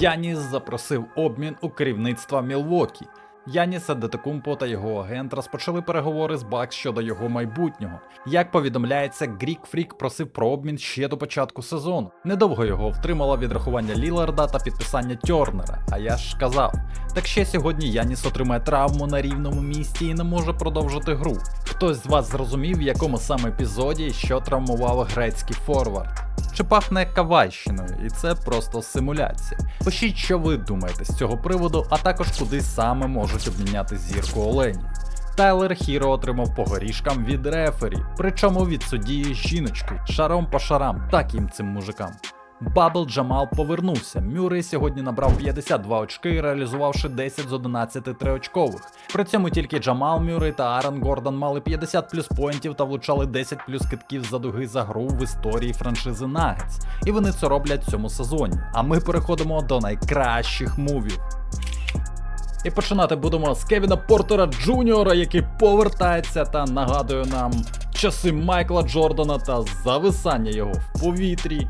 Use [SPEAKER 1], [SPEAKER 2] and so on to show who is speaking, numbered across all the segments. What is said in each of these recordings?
[SPEAKER 1] Яніс запросив обмін у керівництва Мілвокі. Яніс Адетокумпо та його агент розпочали переговори з Бакс щодо його майбутнього. Як повідомляється, Грік Фрік просив про обмін ще до початку сезону. Недовго його втримало відрахування Ліларда та підписання Тьорнера. А я ж казав. Так ще сьогодні Яніс отримає травму на рівному місці і не може продовжити гру. Хтось з вас зрозумів, в якому саме епізоді що травмував грецький форвард. Чи пахне кавайщиною, і це просто симуляція. Пишіть, що ви думаєте з цього приводу, а також куди саме можуть обміняти зірку Олені. Тайлер Хіро отримав по горішкам від рефері, причому від судді жіночки, шаром по шарам, так їм цим мужикам. Бабл Джамал повернувся. Мюррей сьогодні набрав 52 очки, реалізувавши 10 з 11 триочкових. При цьому тільки Джамал Мюррей та Аарон Гордон мали 50 плюс поінтів та влучали 10 плюс китків за дуги за гру в історії франшизи Нагетс. І вони це роблять в цьому сезоні. А ми переходимо до найкращих мувів. І починати будемо з Кевіна Портера Джуніора, який повертається та нагадує нам часи Майкла Джордана та зависання його в повітрі.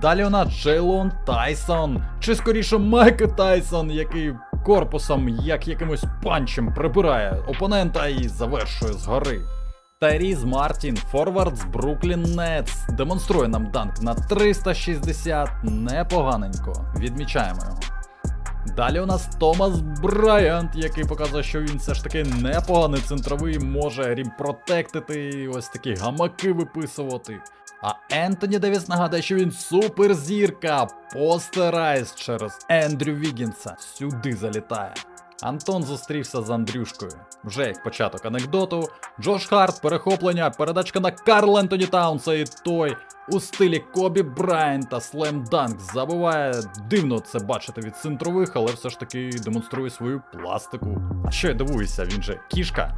[SPEAKER 1] Далі у нас Джейлон Тайсон, чи скоріше Майк Тайсон, який корпусом як якимось панчем прибирає опонента і завершує згори. Тайріз Мартін, форвард з Бруклін Нетс, демонструє нам данк на 360, непоганенько. Відмічаємо його. Далі у нас Томас Брайант, який показує, що він все ж таки непоганий центровий, може рімпротектити, ось такі гамаки виписувати. А Ентоні Девіс нагадує, що він суперзірка, постарайсь через Ендрю Вігінса сюди залітає. Антон зустрівся з Андрюшкою. Вже як початок анекдоту. Джош Харт, перехоплення, передачка на Карл Ентоні Таунса і той у стилі Кобі Брайанта Слем Данк забуває дивно це бачити від центрових, але все ж таки демонструє свою пластику. А що я дивуюся, він же кішка.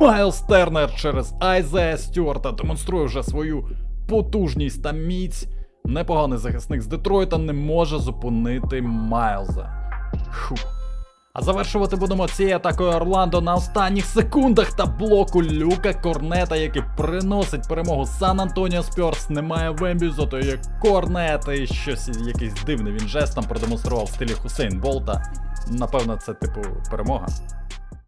[SPEAKER 1] Майлз Тернер через Айзея Стюарта демонструє вже свою потужність та міць. Непоганий захисник з Детройта не може зупинити Майлза. Фух. А завершувати будемо цією атакою Орландо на останніх секундах та блоку Люка Корнета, який приносить перемогу Сан Антоніо Спьорс. Немає Вембі, зато є Корнет і щось якийсь дивний він жестом продемонстрував в стилі Хусейн Болта. Напевно, це типу перемога.